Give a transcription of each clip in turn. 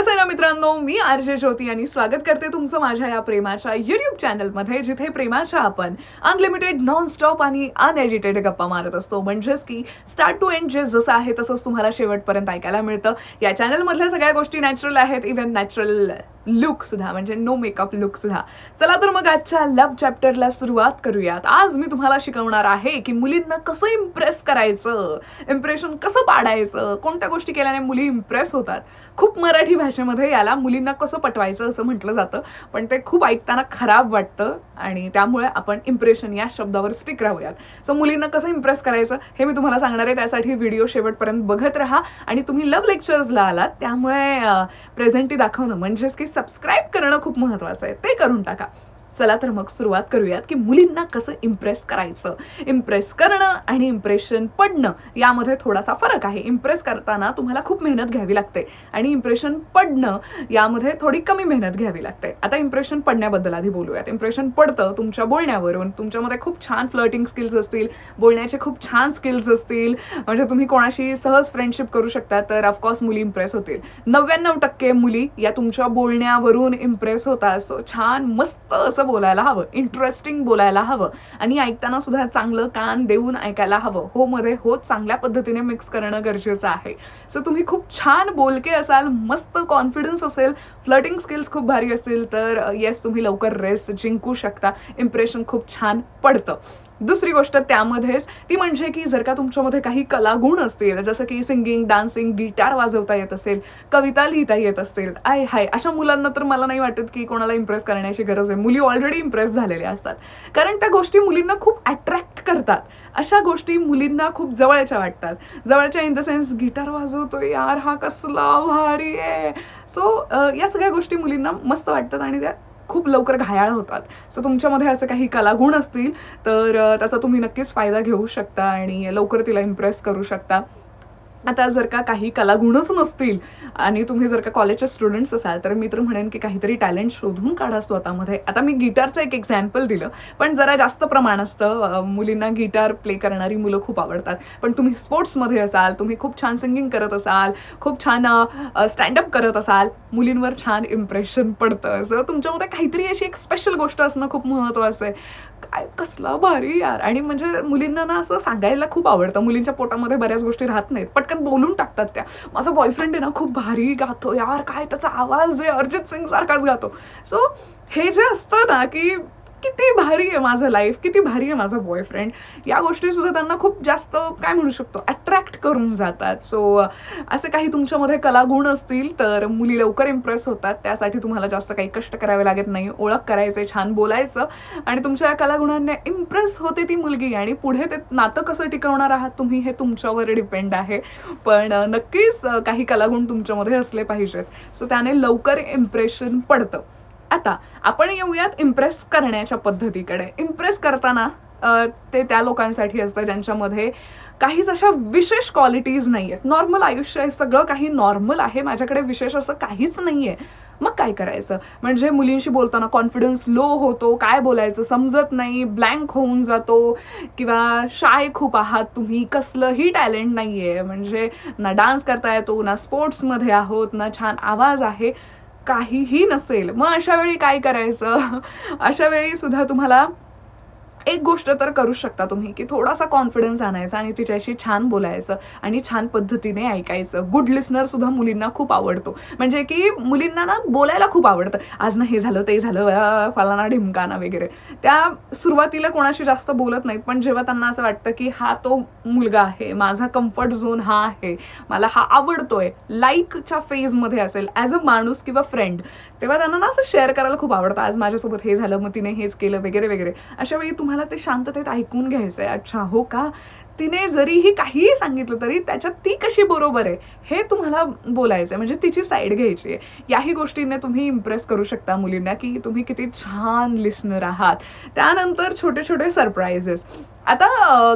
कसं ना मित्रांनो? मी आरजे ज्योती आणि स्वागत करते तुमचं माझ्या या प्रेमाच्या युट्यूब चॅनलमध्ये जिथे प्रेमाच्या आपण अनलिमिटेड नॉन स्टॉप आणि अनएडिटेड गप्पा मारत असतो. म्हणजेच की स्टार्ट टू एंड जे जसं आहे तसंच तुम्हाला शेवटपर्यंत ऐकायला मिळतं. या चॅनलमधल्या सगळ्या गोष्टी नॅचरल आहेत इव्हन नॅचरल लुक सुद्धा म्हणजे नो मेकअप लुक सुद्धा. चला तर मग आजच्या लव्ह चॅप्टरला सुरुवात करूयात. आज मी तुम्हाला शिकवणार आहे की मुलींना कसं इम्प्रेस करायचं इम्प्रेशन कसं पाडायचं कोणत्या गोष्टी केल्याने मुली इम्प्रेस होतात. खूप मराठी भाषेमध्ये याला मुलींना कसं पटवायचं असं म्हटलं जातं पण ते खूप ऐकताना खराब वाटतं आणि त्यामुळे आपण इम्प्रेशन या शब्दावर स्टिक राहूयात. सो मुलींना कसं इम्प्रेस करायचं हे मी तुम्हाला सांगणार आहे. त्यासाठी व्हिडिओ शेवटपर्यंत बघत राहा आणि तुम्ही लव्ह लेक्चर्सला आलात त्यामुळे प्रेझेंटी दाखवणं म्हणजेच की सबस्क्राईब करणं खूप महत्वाचं आहे. ते करून टाका. चला तर मग सुरुवात करूयात की मुलींना कसं इम्प्रेस करायचं. इम्प्रेस करणं आणि इम्प्रेशन पडणं यामध्ये थोडासा फरक आहे. इम्प्रेस करताना तुम्हाला खूप मेहनत घ्यावी लागते आणि इम्प्रेशन पडणं यामध्ये थोडी कमी मेहनत घ्यावी लागते. आता इम्प्रेशन पडण्याबद्दल आधी बोलूयात. इम्प्रेशन पडतं तुमच्या बोलण्यावरून तुमच्यामध्ये खूप छान फ्लर्टिंग स्किल्स असतील बोलण्याचे खूप छान स्किल्स असतील. म्हणजे तुम्ही कोणाशी सहज फ्रेंडशिप करू शकता तर ऑफकोर्स मुली इम्प्रेस होतील. नव्याण्णव टक्के मुली या तुमच्या बोलण्यावरून इम्प्रेस होतात. सो छान मस्त असं बोलायला हवं इंटरेस्टिंग बोलायला हवं. आणि ऐकताना सुद्धा चांगलं कान देऊन ऐकायला हवं. हो मध्ये हो चांगल्या पद्धतीने मिक्स करणं गरजेचं आहे. सो तुम्ही खूप छान बोलके असाल मस्त कॉन्फिडन्स असेल फ्लटिंग स्किल्स खूप भारी असतील तर uh, येस तुम्ही लवकर रेस जिंकू शकता. इम्प्रेशन खूप छान पडतं. दुसरी गोष्ट त्यामध्येच ती म्हणजे की जर का तुमच्यामध्ये काही कलागुण असतील जसं की सिंगिंग डान्सिंग गिटार वाजवता येत असेल कविता लिहिता येत असतील आय हाय अशा मुलांना तर मला नाही वाटत की कोणाला इम्प्रेस करण्याची गरज आहे. मुली ऑलरेडी इम्प्रेस झालेल्या असतात. कारण त्या गोष्टी मुलींना खूप अट्रॅक्ट करतात. अशा गोष्टी मुलींना खूप जवळच्या वाटतात. जवळच्या इन द सेन्स गिटार वाजवतो यार हा कसला भारी आहे. सो या सगळ्या गोष्टी मुलींना मस्त वाटतात आणि त्या खूप लवकर घायाळ होतात. सो तुमच्यामध्ये असं काही कलागुण असतील तर त्याचा तुम्ही नक्कीच फायदा घेऊ शकता आणि लवकर तिला इम्प्रेस करू शकता. आता जर का काही कलागुणच नसतील आणि तुम्ही जर का कॉलेजचे स्टुडंट्स असाल तर मी तर म्हणेन की काहीतरी टॅलेंट शोधून काढा स्वतःमध्ये. आता मी गिटारचं एक एक्झाम्पल दिलं पण जरा जास्त प्रमाण असतं. मुलींना गिटार प्ले करणारी मुलं खूप आवडतात. पण तुम्ही स्पोर्ट्समध्ये असाल तुम्ही खूप छान सिंगिंग करत असाल खूप छान स्टँडअप करत असाल मुलींवर छान इम्प्रेशन पडतं. सो तुमच्यामध्ये काहीतरी अशी एक स्पेशल गोष्ट असणं खूप महत्त्वाचं आहे. काय कसला भारी यार. आणि म्हणजे मुलींना ना असं सांगायला खूप आवडतं. मुलींच्या पोटामध्ये बऱ्याच गोष्टी राहत नाहीत. पटकन बोलून टाकतात त्या. माझा बॉयफ्रेंड आहे ना खूप भारी गातो. यार काय त्याचा आवाज आहे? अरिजित सिंग सारखाच गातो. सो हे जे असतं ना की किती भारी आहे माझं लाईफ किती भारी आहे माझं बॉयफ्रेंड या गोष्टी सुद्धा त्यांना खूप जास्त काय म्हणू शकतो अट्रॅक्ट करून जातात. सो असे काही तुमच्यामध्ये कलागुण असतील तर मुली लवकर इम्प्रेस होतात. त्यासाठी तुम्हाला जास्त काही कष्ट करावे लागत नाही. ओळख करायचे छान बोलायचं. आणि तुमच्या या कलागुणांनी इम्प्रेस होते ती मुलगी आणि पुढे ते नातं कसं टिकवणार आहात तुम्ही हे तुमच्यावर डिपेंड आहे. पण नक्कीच काही कलागुण तुमच्यामध्ये असले पाहिजेत. सो त्याने लवकर इम्प्रेशन पडतं. आता आपण येऊयात इम्प्रेस करण्याच्या पद्धतीकडे. इम्प्रेस करताना ते त्या लोकांसाठी असतं ज्यांच्यामध्ये काहीच अशा विशेष क्वालिटीज नाही आहेत नॉर्मल आयुष्य आहे सगळं काही नॉर्मल आहे. माझ्याकडे विशेष असं काहीच नाही आहे मग काय करायचं? म्हणजे मुलींशी बोलताना कॉन्फिडन्स लो होतो काय बोलायचं समजत नाही ब्लँक होऊन जातो किंवा शाय खूप आहात तुम्ही कसलंही टॅलेंट नाही आहे म्हणजे ना डान्स करता येतो ना स्पोर्ट्समध्ये आहोत ना छान आवाज आहे. काहीही नसेल. मग अशा वेळी काय करायचं? अशा वेळी सुद्धा तुम्हाला एक गोष्ट तर करू शकता तुम्ही की थोडासा कॉन्फिडन्स आणायचा आणि तिच्याशी छान बोलायचं आणि छान पद्धतीने ऐकायचं. गुड लिस्नर सुद्धा मुलींना खूप आवडतो. म्हणजे की मुलींना ना बोलायला खूप आवडतं. आज ना हे झालं ते झालं फलाना ढिमकाना वगैरे. त्या सुरुवातीला कोणाशी जास्त बोलत नाहीत पण जेव्हा त्यांना असं वाटतं की हा तो मुलगा आहे माझा कम्फर्ट झोन हा आहे मला हा आवडतोय लाईकच्या फेजमध्ये असेल ॲज अ माणूस किंवा फ्रेंड तेव्हा त्यांना ना असं शेअर करायला खूप आवडतं. आज माझ्यासोबत हे झालं मग तिने हेच केलं वगैरे वगैरे. अशा वेळी तुम्हाला ते शांततेत ऐकून घ्यायचंय. अच्छा हो का? तिने जरीही काहीही सांगितलं तरी त्याच्यात ती कशी बरोबर आहे हे तुम्हाला बोलायचं म्हणजे तिची साईड घ्यायची आहे. याही गोष्टीने तुम्ही इम्प्रेस करू शकता मुलींना की तुम्ही किती छान लिस्नर आहात. त्यानंतर छोटे छोटे सरप्राईजेस आता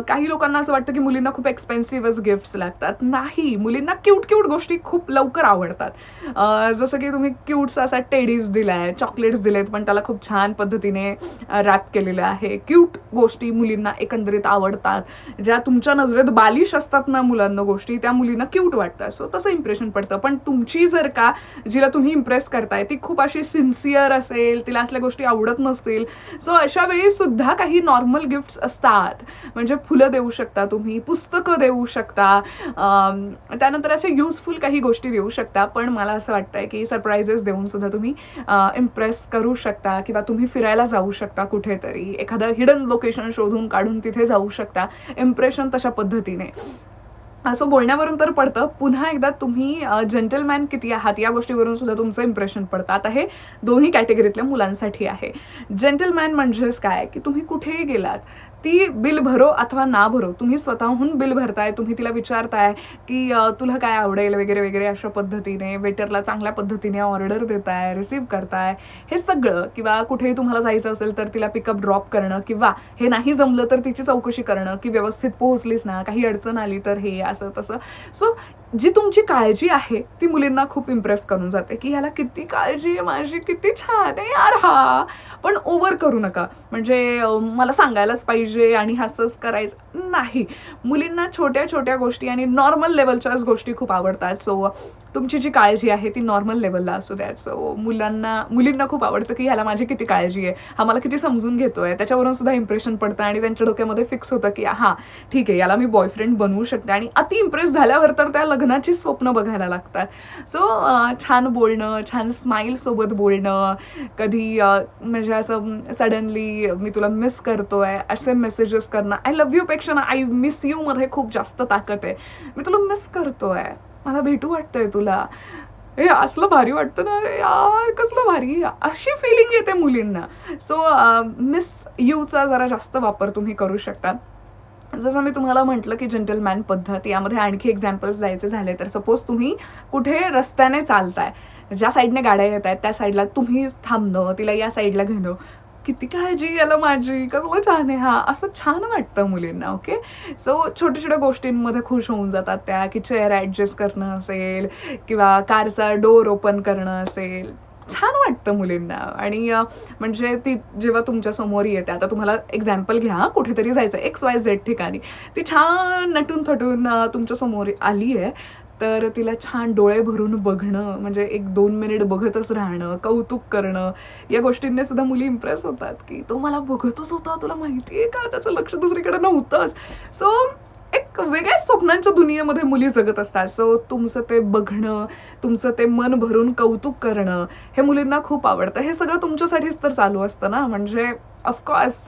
काही लोकांना असं वाटतं की मुलींना खूप एक्सपेन्सिव्हच गिफ्ट्स लागतात. नाही मुलींना क्यूट क्यूट गोष्टी खूप लवकर आवडतात. जसं की तुम्ही क्यूटचा असा टेडीज दिलाय चॉकलेट्स दिलेत पण त्याला खूप छान पद्धतीने रॅप केलेलं आहे. क्यूट गोष्टी मुलींना एकंदरीत आवडतात. ज्या तुमच्या नजरेत बालिश असतात ना मुलांना गोष्टी त्या मुलींना क्यूट वाटतात. सो तसं इम्प्रेशन पडतं. पण तुमची जर का जिला तुम्ही इम्प्रेस करताय ती खूप अशी सिन्सिअर असेल तिला असल्या गोष्टी आवडत नसतील. सो अशा वेळी सुद्धा काही नॉर्मल गिफ्ट्स असतात. म्हणजे फुलं देऊ शकता तुम्ही पुस्तकं देऊ शकता त्यानंतर असे युजफुल काही गोष्टी देऊ शकता. पण मला असं वाटतंय की सरप्राईजेस देऊन सुद्धा तुम्ही इम्प्रेस करू शकता किंवा तुम्ही फिरायला जाऊ शकता कुठेतरी. एखादं हिडन लोकेशन शोधून काढून तिथे जाऊ शकता. इम्प्रेशन तशा पद्धतीने. असं बोलण्यावरून तर पडतं. पुन्हा एकदा तुम्ही जंटलमॅन किती आहात या गोष्टीवरून सुद्धा तुमचं इम्प्रेशन पडतं. आता हे दोन्ही कॅटेगरीतल्या मुलांसाठी आहे. जेंटलमॅन म्हणजेच काय? की तुम्ही कुठेही गेलात ती बिल भरो अथवा ना भरो तुम्ही स्वतःहून बिल भरताय तुम्ही तिला विचारताय की तुला काय आवडेल? वगैरे वगैरे अशा पद्धतीने वेटरला चांगल्या पद्धतीने ऑर्डर देताय रिसीव्ह करताय हे सगळं किंवा कुठेही तुम्हाला जायचं असेल तर तिला पिकअप ड्रॉप करणं किंवा हे नाही जमलं तर तिची चौकशी करणं की व्यवस्थित पोहोचलीस ना काही अडचण आली तर हे असं तसं. सो जी तुमची काळजी आहे ती मुलींना खूप इम्प्रेस करून जाते की ह्याला किती काळजी आहे माझी किती छान आहे यार हा. पण ओव्हर करू नका. म्हणजे मला सांगायलाच पाहिजे आणि असंच करायचं. नाही. मुलींना छोट्या छोट्या गोष्टी आणि नॉर्मल लेवलच्याच गोष्टी खूप आवडतात. सो तुमची जी काळजी आहे ती नॉर्मल लेवलला असू द्या सो मुलांना मुलींना खूप आवडतं की ह्याला माझी किती काळजी आहे? हा मला किती समजून घेतोय? त्याच्यावरून सुद्धा इम्प्रेशन पडतं आणि त्यांच्या डोक्यामध्ये फिक्स होतं की हा ठीक आहे याला मी बॉयफ्रेंड बनवू शकते. आणि अति इम्प्रेस झाल्यावर तर त्या लग्नाची स्वप्न बघायला लागतात. सो छान बोलणं छान स्माईल सोबत बोलणं कधी म्हणजे असं सडनली मी तुला मिस करतोय. असे मेसेजेस करणं. आय लव्ह यू पेक्षा ना आय मिस यू मध्ये खूप जास्त ताकद आहे. मी तुला मिस करतोय. मला भेटू वाटतंय तुला. हे असलं भारी वाटतं ना. अरे यार कसलं भारी. अशी फिलिंग येते मुलींना. सो मिस यूचा जरा जास्त वापर तुम्ही करू शकता. जसं मी तुम्हाला म्हटलं की जेंटलमॅन पद्धत यामध्ये आणखी एक्झाम्पल्स द्यायचे झाले तर सपोज तुम्ही कुठे रस्त्याने चालताय. ज्या साईडने गाड्या येत आहेत त्या साईडला तुम्ही थांबणं तिला या साईडला घेणं. किती काळजी याला माझी? कसलं छान आहे हा. असं छान वाटतं मुलींना ओके सो छोट्या छोट्या गोष्टींमध्ये खुश होऊन जातात त्या की चेअर ॲडजस्ट करणं असेल किंवा कारचा डोर ओपन करणं असेल. छान वाटतं मुलींना. आणि म्हणजे ती जेव्हा तुमच्यासमोर येते आता तुम्हाला एक्झाम्पल घ्या कुठेतरी जायचं एक्स वाय झेड ठिकाणी. ती छान नटून थटून तुमच्यासमोर आली आहे तर तिला छान डोळे भरून बघणं म्हणजे एक दोन मिनिट बघतच राहणं कौतुक करणं या गोष्टींनी सुद्धा मुली इम्प्रेस होतात की तो मला बघतच होता तुला माहिती आहे का? त्याचं लक्ष दुसरीकडे नव्हतंच. सो एक वेगळ्याच स्वप्नांच्या दुनियेमध्ये मुली जगत असतात. सो तुमचं ते बघणं तुमचं ते मन भरून कौतुक करणं हे मुलींना खूप आवडतं. हे सगळं तुमच्यासाठीच तर चालू असतं ना? म्हणजे ऑफकोर्स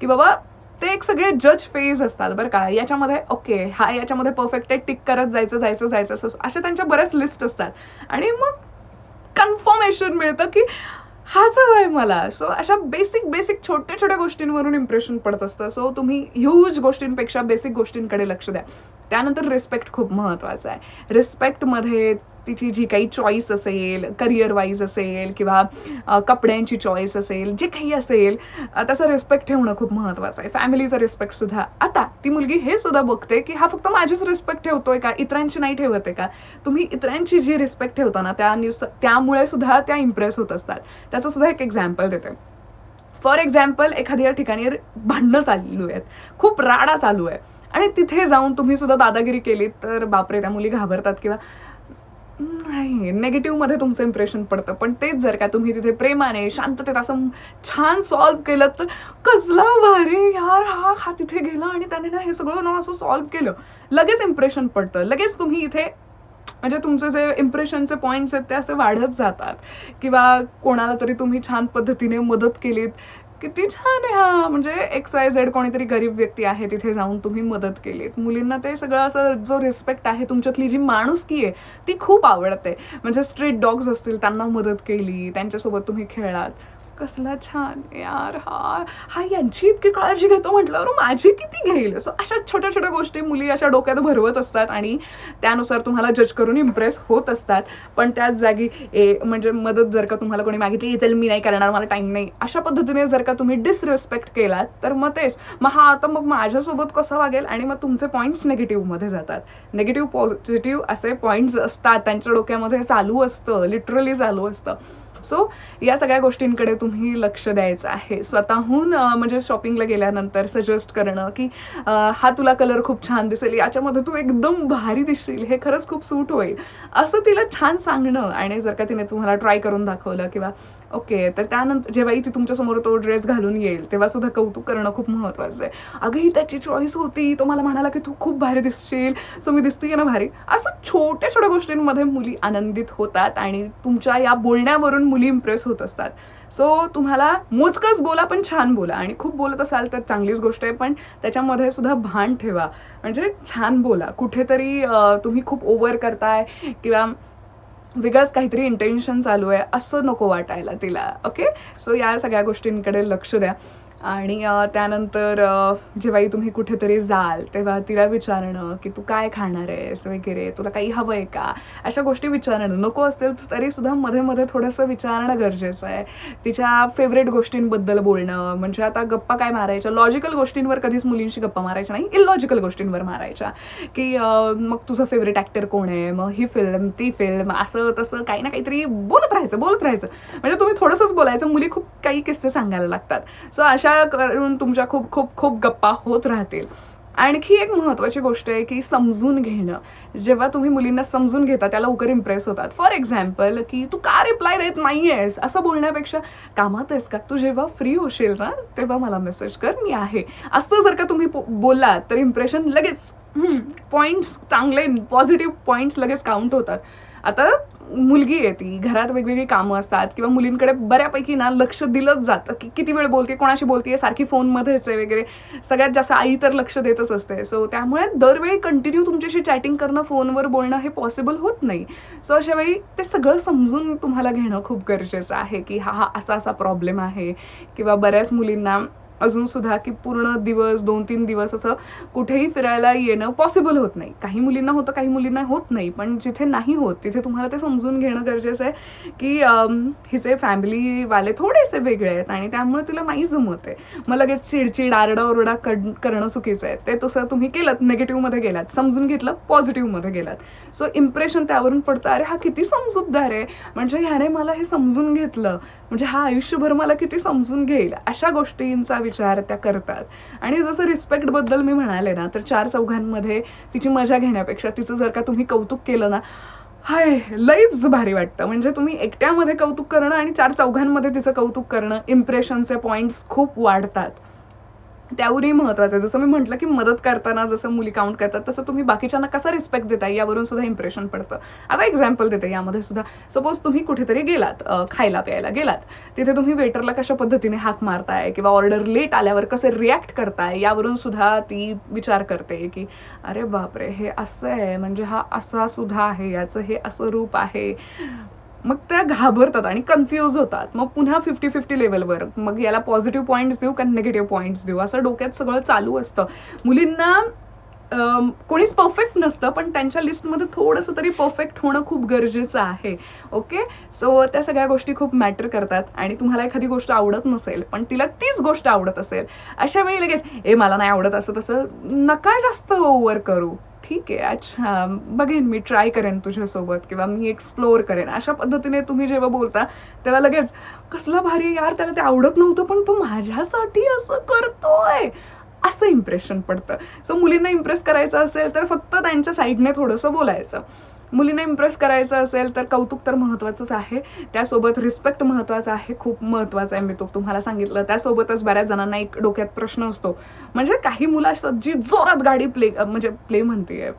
की बाबा ते एक सगळे जज फेज असतात बरं का. याच्यामध्ये ओके हा याच्यामध्ये परफेक्ट आहे टिक करत जायचं जायचं जायचं असं अशा त्यांच्या बऱ्याच लिस्ट असतात. आणि मग कन्फर्मेशन मिळतं की हाच हवंय मला. सो अशा बेसिक बेसिक छोट्या छोट्या गोष्टींवरून इम्प्रेशन पडत असतं. सो तुम्ही ह्यूज गोष्टींपेक्षा बेसिक गोष्टींकडे लक्ष द्या. त्यानंतर रिस्पेक्ट खूप महत्त्वाचा आहे. रिस्पेक्टमध्ये तिची जी काही चॉईस असेल करिअर वाईज असेल किंवा कपड्यांची चॉईस असेल जे काही असेल त्याचा रिस्पेक्ट ठेवणं खूप महत्वाचं आहे. फॅमिलीचा रिस्पेक्ट सुद्धा. आता ती मुलगी हे सुद्धा बघते की हा फक्त माझीच रिस्पेक्ट ठेवतोय का? इतरांची नाही ठेवत आहे का? तुम्ही इतरांची जी रिस्पेक्ट ठेवता ना त्या न्यूज त्यामुळे सुद्धा त्या इम्प्रेस होत असतात. त्याचं सुद्धा एक एक्झाम्पल देते. फॉर एक्झाम्पल एखाद्या ठिकाणी भांडणं चालू आहेत. खूप राडा चालू आहे. आणि तिथे जाऊन तुम्ही सुद्धा दादागिरी केलीत तर बापरे त्या मुली घाबरतात किंवा नाही नेगेटिव्हमध्ये तुमचं इम्प्रेशन पडतं. पण तेच जर का तुम्ही तिथे प्रेमाने शांततेत असं छान सॉल्व्ह केलं तर कसला भारी यार हा हा तिथे गेला आणि त्याने ना हे सगळं ना असं सॉल्व्ह केलं. लगेच इम्प्रेशन पडतं. लगेच तुम्ही इथे म्हणजे तुमचे जे इम्प्रेशनचे पॉईंट्स आहेत ते असे वाढत जातात. किंवा कोणाला तरी तुम्ही छान पद्धतीने मदत केलीत. किती छान आहे हा. म्हणजे एक्स वाय झेड कोणीतरी गरीब व्यक्ती आहे तिथे जाऊन तुम्ही मदत केलीत मुलींना ते सगळं असं जो रिस्पेक्ट आहे तुमच्यातली जी माणुसकी आहे ती खूप आवडते. म्हणजे स्ट्रीट डॉग्स असतील त्यांना मदत केली त्यांच्यासोबत तुम्ही खेळलात. कसला छान यार हा. हा यांची इतकी काळजी घेतो म्हटल्यावर माझी किती घेईल? सो अशा छोट्या छोट्या गोष्टी मुली अशा डोक्यात भरवत असतात आणि त्यानुसार तुम्हाला जज करून इम्प्रेस होत असतात. पण त्याच जागी ए म्हणजे मदत जर का तुम्हाला कोणी मागितली चल मी नाही करणार मला टाईम नाही. अशा पद्धतीने जर का तुम्ही डिसरेस्पेक्ट केलात तर मग तेच. मग हा आता मग माझ्यासोबत कसं वागेल आणि मग तुमचे पॉईंट्स निगेटिव्हमध्ये जातात. निगेटिव्ह पॉझिटिव्ह असे पॉईंट्स असतात. त्यांच्या डोक्यामध्ये चालू असतं लिटरली चालू असतं. सो या सगळ्या गोष्टींकडे तुम्ही लक्ष द्यायचं आहे. स्वतःहून म्हणजे शॉपिंगला गेल्यानंतर सजेस्ट करणं की हा तुला कलर खूप छान दिसेल याच्यामध्ये तू एकदम भारी दिसशील हे खरंच खूप सूट होईल. असं तिला छान सांगणं आणि जर का तिने तुम्हाला ट्राय करून दाखवलं किंवा ओके तर त्यानंतर जेव्हाही ती तुमच्यासमोर तो ड्रेस घालून येईल तेव्हा सुद्धा कौतुक करणं खूप महत्त्वाचं आहे. अगं ही त्याची चॉईस होती तो मला म्हणाला की तू खूप भारी दिसशील सो मी दिसते ना भारी. असं छोट्या छोट्या गोष्टींमध्ये मुली आनंदित होतात आणि तुमच्या या बोलण्यावरून मुली इम्प्रेस होत असतात. सो तुम्हाला मोजकच बोला पण छान बोला. आणि खूप बोलत असाल तर चांगलीच गोष्ट आहे पण त्याच्यामध्ये सुद्धा भान ठेवा. म्हणजे छान बोला. कुठेतरी तुम्ही खूप ओव्हर करताय किंवा वेगळंच काहीतरी इंटेन्शन चालू आहे असं नको वाटायला तिला. ओके सो या सगळ्या गोष्टींकडे लक्ष द्या. आणि त्यानंतर जेव्हाही तुम्ही कुठेतरी जाल तेव्हा तिला विचारणं की तू काय खाणार आहेस वगैरे तुला काही हवं आहे का? अशा गोष्टी विचारणं. नको असतील तरी सुद्धा मध्ये मध्ये थोडंसं विचारणं गरजेचं आहे. तिच्या फेवरेट गोष्टींबद्दल बोलणं म्हणजे आता गप्पा काय मारायच्या? लॉजिकल गोष्टींवर कधीच मुलींशी गप्पा मारायच्या नाही इलॉजिकल गोष्टींवर मारायच्या. की मग तुझं फेवरेट ॲक्टर कोण आहे? मग ही फिल्म ती फिल्म असं तसं काही ना काहीतरी बोलत राहायचं बोलत राहायचं. म्हणजे तुम्ही थोडंसंच बोलायचं मुली खूप काही किस्से सांगायला लागतात. सो अशा करून तुमच्या खूप खूप खूप गप्पा होत राहतील. आणखी एक महत्वाची गोष्ट आहे की समजून घेणं. जेव्हा तुम्ही मुलींना समजून घेता त्या लवकर इम्प्रेस होतात. फॉर एक्झाम्पल की तू का रिप्लाय देत नाहीयेस? असं बोलण्यापेक्षा कामात आहेस का? तू जेव्हा फ्री होशील ना तेव्हा मला मेसेज कर मी आहे. असं जर का तुम्ही बोलात बोललात तर इम्प्रेशन लगेच पॉईंट्स चांगले पॉझिटिव्ह पॉईंट्स लगेच काउंट होतात. आता मुलगी आहे ती घरात वेगवेगळी कामं असतात किंवा मुलींकडे बऱ्यापैकी ना लक्ष दिलंच जातं. की किती वेळ बोलते कोणाशी बोलते सारखी फोनमध्येच आहे वगैरे. सगळ्यात जास्त आई तर लक्ष देतच असते. सो त्यामुळे दरवेळी कंटिन्यू तुमच्याशी चॅटिंग करणं फोनवर बोलणं हे पॉसिबल होत नाही. सो अशा वेळी ते सगळं समजून तुम्हाला घेणं खूप गरजेचं आहे की हा हा असा असा प्रॉब्लेम आहे. किंवा बऱ्याच मुलींना अजून सुद्धा की पूर्ण दिवस दोन तीन दिवस असं कुठेही फिरायला येणं पॉसिबल होत नाही. काही मुलींना होतं काही मुलींना होत नाही. पण जिथे नाही होत तिथे तुम्हाला ते समजून घेणं गरजेचं आहे की हिचे फॅमिलीवाले थोडेसे वेगळे आहेत आणि त्यामुळे तिला नाही जमत आहे. मग लगेच चिडचिड आरडाओरडा करणं चुकीचं आहे. ते तसं तुम्ही केलं निगेटिव्हमध्ये गेलात. समजून घेतलं पॉझिटिव्हमध्ये गेलात. सो इम्प्रेशन त्यावरून पडतं अरे हा किती समजूतदार आहे. म्हणजे ह्याने मला हे समजून घेतलं. म्हणजे हा आयुष्यभर मला किती समजून घेईल अशा गोष्टींचा विचार त्या करतात. आणि जसं रिस्पेक्टबद्दल मी म्हणाले ना तर चार चौघांमध्ये तिची मजा घेण्यापेक्षा तिचं जर का तुम्ही कौतुक केलं ना हाय लईच भारी वाटतं. म्हणजे तुम्ही एकट्यामध्ये कौतुक करणं आणि चार चौघांमध्ये तिचं कौतुक करणं इम्प्रेशनचे पॉईंट्स खूप वाढतात. त्यावरही महत्वाचं आहे. जसं मी म्हटलं की मदत करताना जसं मुली काउंट करतात तसं तुम्ही बाकीच्यांना कसा रिस्पेक्ट देता यावरून सुद्धा इम्प्रेशन पडतं. आता एक्झाम्पल देते यामध्ये सुद्धा. सपोज तुम्ही कुठेतरी गेलात खायला प्यायला गेलात. तिथे तुम्ही वेटरला कशा पद्धतीने हाक मारताय किंवा ऑर्डर लेट आल्यावर कसे रिॲक्ट करताय यावरून सुद्धा ती विचार करते की अरे बापरे हे असं आहे म्हणजे हा असा सुद्धा आहे याचं हे असं रूप आहे. मग त्या घाबरतात आणि कन्फ्यूज होतात. मग पुन्हा फिफ्टी फिफ्टी लेवलवर मग याला पॉझिटिव्ह पॉईंट्स देऊ का निगेटिव्ह पॉईंट्स देऊ? असं डोक्यात सगळं चालू असतं. मुलींना कोणीच परफेक्ट नसतं पण त्यांच्या लिस्टमध्ये थोडंसं तरी परफेक्ट होणं खूप गरजेचं आहे. ओके सो त्या सगळ्या गोष्टी खूप मॅटर करतात. आणि तुम्हाला एखादी गोष्ट आवडत नसेल पण तिला तीच गोष्ट आवडत असेल अशा वेळी लगेच ए मला नाही आवडत असं तसं नका जास्त ओव्हर करू. ठीक आहे अच्छा बघेन मी ट्राय करेन तुझ्यासोबत किंवा मी एक्सप्लोअर करेन. अशा पद्धतीने तुम्ही जेव्हा बोलता तेव्हा लगेच कसला भारी यार त्याला ते आवडत नव्हतं पण तो माझ्यासाठी असं करतोय. असं इम्प्रेशन पडतं. सो मुलींना इम्प्रेस करायचं असेल तर फक्त त्यांच्या साईडने थोडंसं बोलायचं. मुलींना इम्प्रेस करायचं असेल तर कौतुक तर महत्त्वाचंच आहे. त्यासोबत रिस्पेक्ट महत्त्वाचा आहे. खूप महत्त्वाचा आहे. मी तो तुम्हाला सांगितलं. त्यासोबतच बऱ्याच जणांना एक डोक्यात प्रश्न असतो. म्हणजे काही मुलं असतात जी जोरात गाडी प्ले म्हणजे प्ले म्हणते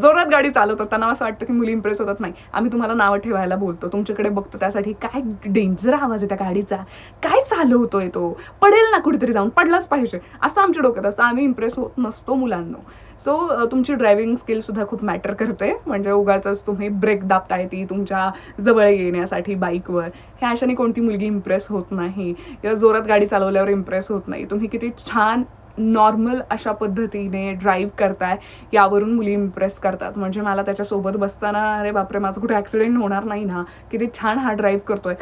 जोरात गाडी चालवतात. त्यांना असं वाटतं की मुली इम्प्रेस होतात. नाही. आम्ही तुम्हाला नावं ठेवायला बोलतो. तुमच्याकडे बघतो. त्यासाठी काय डेंजर आवाज आहे त्या गाडीचा? काय चालवतोय तो? पडेल ना कुठेतरी जाऊन. पडलाच पाहिजे. असं आमच्या डोक्यात असतं. आम्ही इम्प्रेस होत नसतो मुलांना. सो तुमची ड्रायव्हिंग स्किल सुद्धा खूप मॅटर करते. म्हणजे उगाच तुम्ही ब्रेक दाबताय ती तुमच्या जवळ येण्यासाठी बाईकवर ह्या अशाने कोणती मुलगी इम्प्रेस होत नाही किंवा जोरात गाडी चालवल्यावर इम्प्रेस होत नाही. तुम्ही किती छान नॉर्मल अशा पद्धतीने ड्राईव्ह करताय यावरून मुली इम्प्रेस करतात. म्हणजे मला त्याच्यासोबत बसताना अरे बापरे माझं कुठे ॲक्सिडेंट होणार नाही ना? किती छान हा ड्राईव्ह करतोय.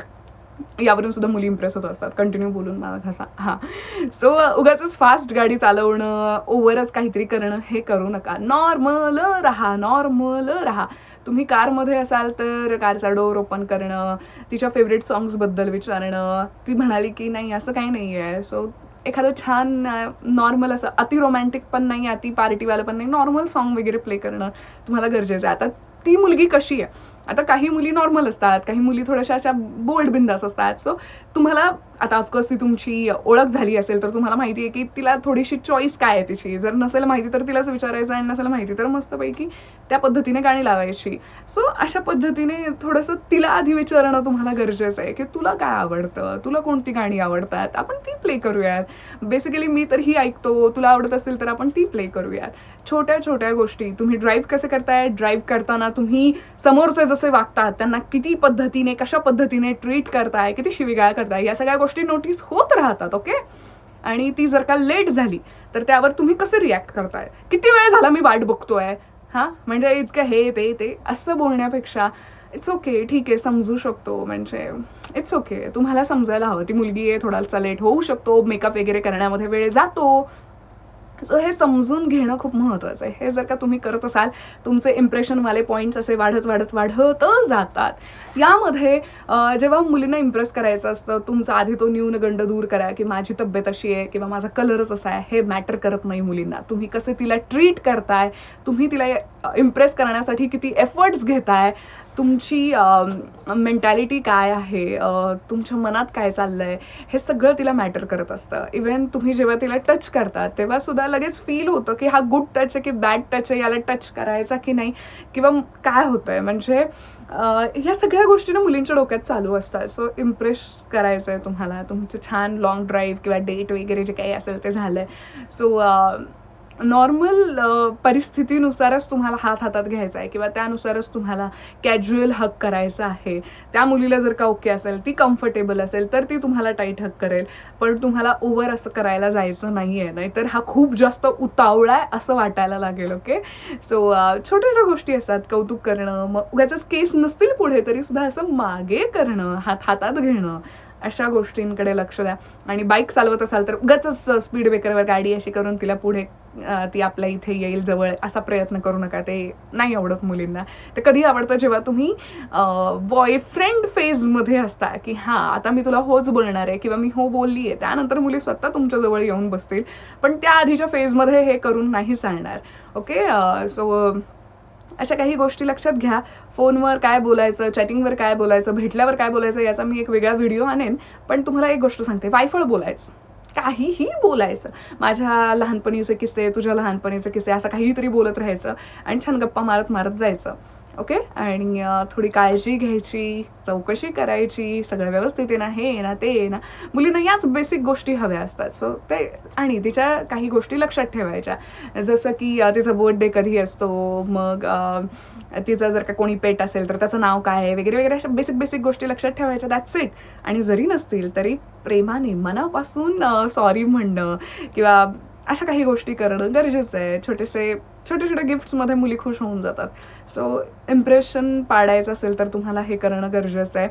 यावरून सुद्धा मुली इम्प्रेस होत असतात. कंटिन्यू बोलून मला घसा. हां. सो उगाच फास्ट गाडी चालवणं ओव्हरच काहीतरी करणं हे करू नका. नॉर्मल राहा नॉर्मल राहा. तुम्ही कारमध्ये असाल तर कारचा डोर ओपन करणं तिच्या फेवरेट सॉंग्सबद्दल विचारणं ती म्हणाली की नाही असं काही नाही आहे सो एखादं छान नॉर्मल असं अति रोमॅन्टिक पण नाही अति पार्टीवालं पण नाही नॉर्मल सॉन्ग वगैरे प्ले करणं तुम्हाला गरजेचं आहे. आता ती मुलगी कशी आहे? आता काही मुली नॉर्मल असतात काही मुली थोड्याशा अशा बोल्ड बिंदास असतात. सो तुम्हाला आता ऑफकोर्स ती तुमची ओळख झाली असेल तर तुम्हाला माहिती आहे की तिला थोडीशी चॉईस काय आहे तिची? जर नसेल माहिती तर तिलाच विचारायचं आणि नसेल माहिती तर मस्तपैकी त्या पद्धतीने गाणी लावायची. सो अशा पद्धतीने थोडंसं तिला आधी विचारणं तुम्हाला गरजेचं आहे की तुला काय आवडतं? तुला कोणती गाणी आवडतात? आपण ती प्ले करूयात. बेसिकली मी तर ही ऐकतो तुला आवडत असेल तर आपण ती प्ले करूयात. छोट्या छोट्या गोष्टी तुम्ही ड्राईव्ह कसे करताय? ड्राईव्ह करताना तुम्ही समोरचे जसे वागतात त्यांना किती पद्धतीने कशा पद्धतीने ट्रीट करताय किती शिविगाळ करताय या सगळ्या गोष्टी नोटीस होत राहतात ओके आणि ती जर का लेट झाली तर त्यावर तुम्ही कसे रिॲक्ट करताय? किती वेळ झाला मी वाट बघतोय? हां? म्हणजे इतकं हे ते ते असं बोलण्यापेक्षा इट्स ओके ठीक आहे समजू शकतो. म्हणजे इट्स ओके तुम्हाला समजायला हवं. ती मुलगी आहे थोडासा लेट होऊ शकतो मेकअप वगैरे करण्यामध्ये वेळ जातो. सो हे समजून घेणं खूप महत्त्वाचं आहे. हे जर का तुम्ही करत असाल तुमचे इम्प्रेशनवाले पॉईंट्स असे वाढत वाढत वाढत जातात. यामध्ये जेव्हा मुलींना इम्प्रेस करायचं असतं तुमचा आधी तो न्यूनगंड दूर करा की माझी तब्येत अशी आहे किंवा माझा कलरच असा आहे हे मॅटर करत नाही मुलींना. तुम्ही कसे तिला ट्रीट करताय तुम्ही तिला इम्प्रेस करण्यासाठी किती एफर्ट्स घेताय? तुमची मेंटॅलिटी काय आहे? तुमच्या मनात काय चाललं आहे हे सगळं तिला मॅटर करत असतं. इवन तुम्ही जेव्हा तिला टच करता तेव्हा सुद्धा लगेच फील होतं की हा गुड टच आहे की बॅड टच आहे याला टच करायचा की नाही? किंवा काय होतं आहे म्हणजे ह्या सगळ्या गोष्टी ना मुलींच्या डोक्यात चालू असतात. सो इम्प्रेस करायचं आहे तुम्हाला. तुमचं छान लॉंग ड्राईव्ह किंवा डेट वगैरे जे काही असेल ते झालं आहे सो नॉर्मल परिस्थितीनुसारच तुम्हाला हात हातात घ्यायचा आहे किंवा त्यानुसारच तुम्हाला कॅज्युअल हक करायचा आहे. त्या मुलीला जर का ओके असेल ती कम्फर्टेबल असेल तर ती तुम्हाला टाईट हक करेल. पण तुम्हाला ओव्हर असं करायला जायचं नाही आहे नाहीतर हा खूप जास्त उतावळा आहे असं वाटायला लागेल ओके सो छोट्या छोट्या गोष्टी असतात. कौतुक करणं मग उगाच केस नसतील पुढे तरी सुद्धा असं मागे करणं हात हातात घेणं. अशा गोष्टींकडे लक्ष द्या. आणि बाईक चालवत असाल तर उगाच स्पीड ब्रेकरवर गाडी अशी करून तिला पुढे ती आपल्या इथे येईल जवळ असा प्रयत्न करू नका. ते नाही आवडत मुलींना. ते कधी आवडतं जेव्हा तुम्ही बॉयफ्रेंड फेजमध्ये असता की हां आता मी तुला होच बोलणार आहे किंवा मी हो बोलली आहे. त्यानंतर मुली स्वतः तुमच्याजवळ येऊन बसतील. पण त्या आधीच्या फेजमध्ये हे करून नाही चालणार. ओके सो अशा काही गोष्टी लक्षात घ्या. फोनवर काय बोलायचं चॅटिंगवर काय बोलायचं भेटल्यावर काय बोलायचं याचा मी एक वेगळा व्हिडिओ आणेन. पण तुम्हाला एक गोष्ट सांगते वायफळ बोलायचं. काहीही बोलायचं. माझ्या लहानपणीचे किस्से तुझ्या लहानपणीचे किस्से असं काहीतरी बोलत राहायचं आणि छान गप्पा मारत मारत जायचं. ओके? आणि थोडी काळजी घ्यायची चौकशी करायची सगळं व्यवस्थित येणं हे ना ते ना. मुलींना याच बेसिक गोष्टी हव्या असतात. सो ते आणि तिच्या काही गोष्टी लक्षात ठेवायच्या. जसं की तिचा बर्थडे कधी असतो मग तिचं जर का कोणी पेट असेल तर त्याचं नाव काय आहे वगैरे वगैरे अशा बेसिक बेसिक गोष्टी लक्षात ठेवायच्या. दॅट्स इट आणि जरी नसतील तरी प्रेमाने मनापासून सॉरी म्हणणं किंवा अशा काही गोष्टी करणं गरजेचं आहे. छोटेसे छोटे छोटे गिफ्ट्समध्ये मुली खुश होऊन जातात. सो इम्प्रेशन पाडायचं असेल तर तुम्हाला हे करणं गरजेचं आहे.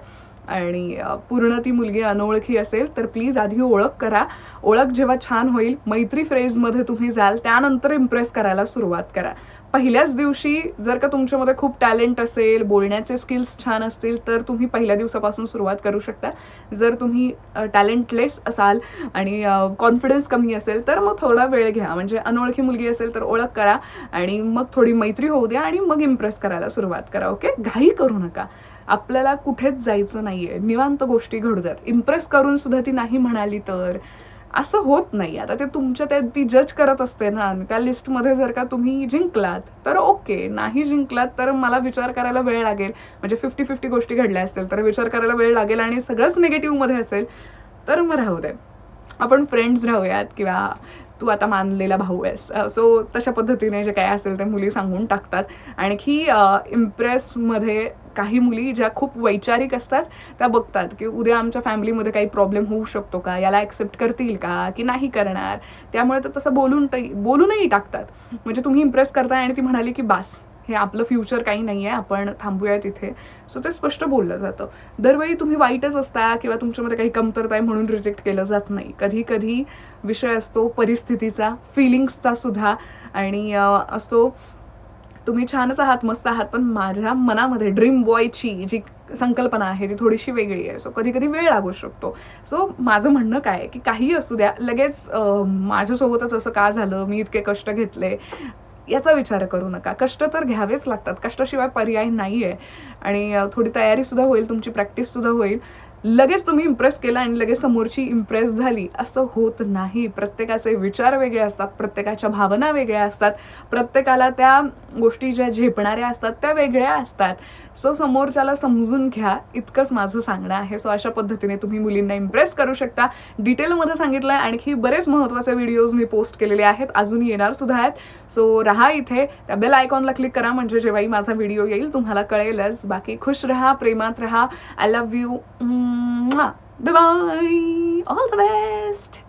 आणि पूर्ण ती मुलगी अनोळखी असेल तर प्लीज आधी ओळख करा. ओळख जेव्हा छान होईल मैत्री फ्रेजमध्ये तुम्ही जाल त्यानंतर इम्प्रेस करायला सुरुवात करा. पहिल्याच दिवशी जर का तुमच्यामध्ये खूप टॅलेंट असेल बोलण्याचे स्किल्स छान असतील तर तुम्ही पहिल्या दिवसापासून सुरुवात करू शकता. जर तुम्ही टॅलेंटलेस असाल आणि कॉन्फिडन्स कमी असेल तर मग थोडा वेळ घ्या. म्हणजे अनोळखी मुलगी असेल तर ओळख करा आणि मग थोडी मैत्री होऊ द्या आणि मग इम्प्रेस करायला सुरुवात करा ओके? घाई करू नका. आपल्याला कुठेच जायचं नाहीये. निवांत गोष्टी घडू द्यात इम्प्रेस करून सुद्धा ती नाही म्हणाली तर. असं होत नाही. आता ते तुमच्या त्या ती जज करत असते ना. त्या लिस्टमध्ये जर का तुम्ही जिंकलात तर ओके. नाही जिंकलात तर मला विचार करायला वेळ लागेल. म्हणजे फिफ्टी फिफ्टी गोष्टी घडल्या असतील तर विचार करायला वेळ लागेल आणि सगळंच निगेटिव्हमध्ये असेल तर मग राहू दे. आपण फ्रेंड्स राहूयात किंवा तू आता मानलेला भाऊ आहेस. सो तशा पद्धतीने जे काय असेल ते मुली सांगून टाकतात. आणखी इम्प्रेसमध्ये काही मुली ज्या खूप वैचारिक असतात त्या बघतात की उद्या आमच्या फॅमिलीमध्ये काही प्रॉब्लेम होऊ शकतो का? याला ॲक्सेप्ट करतील का? की नाही करणार? त्यामुळे तर तसं बोलून बोलूनही टाकतात. म्हणजे तुम्ही इम्प्रेस करताय आणि ती म्हणाली की बास हे आपलं फ्युचर काही नाही आहे आपण थांबूया तिथे सो ते स्पष्ट बोललं जातं. दरवेळी तुम्ही वाईटच असता किंवा तुमच्यामध्ये काही कमतरता आहे म्हणून रिजेक्ट केलं जात नाही. कधी कधी विषय असतो परिस्थितीचा फिलिंग्सचा सुद्धा. आणि असतो तुम्ही छानच आहात मस्त आहात पण माझ्या मनामध्ये ड्रीम बॉयची जी संकल्पना आहे ती थोडीशी वेगळी आहे. सो कधी कधी वेळ लागू शकतो. सो माझं म्हणणं काय की काही असू द्या लगेच माझ्यासोबतच असं का झालं मी इतके कष्ट घेतले याचा विचार करू नका. कष्ट तर घ्यावेच लागतात. कष्टाशिवाय पर्याय नाही आहे आणि थोडी तयारीसुद्धा होईल तुमची प्रॅक्टिससुद्धा होईल. लगेच तुम्ही इम्प्रेस केला आणि लगेच समोरची इम्प्रेस झाली. असं होत नाही. प्रत्येकाचे विचार वेगळे असतात. प्रत्येकाच्या भावना वेगळ्या असतात. प्रत्येकाला त्या गोष्टी ज्या झेपणाऱ्या असतात त्या वेगळ्या असतात. सो समोरच्याला समजून घ्या इतकंच माझं सांगणं आहे. सो अशा पद्धतीने तुम्ही मुलींना इम्प्रेस करू शकता. डिटेलमध्ये सांगितलं आहे आणखी बरेच महत्त्वाचे व्हिडिओज मी पोस्ट केलेले आहेत. अजून येणार सुद्धा आहेत. सो राहा इथे. त्या बेल आयकॉनला क्लिक करा म्हणजे जेव्हाही माझा व्हिडिओ येईल तुम्हाला कळेलच. बाकी खुश राहा प्रेमात राहा. I love you bye all the best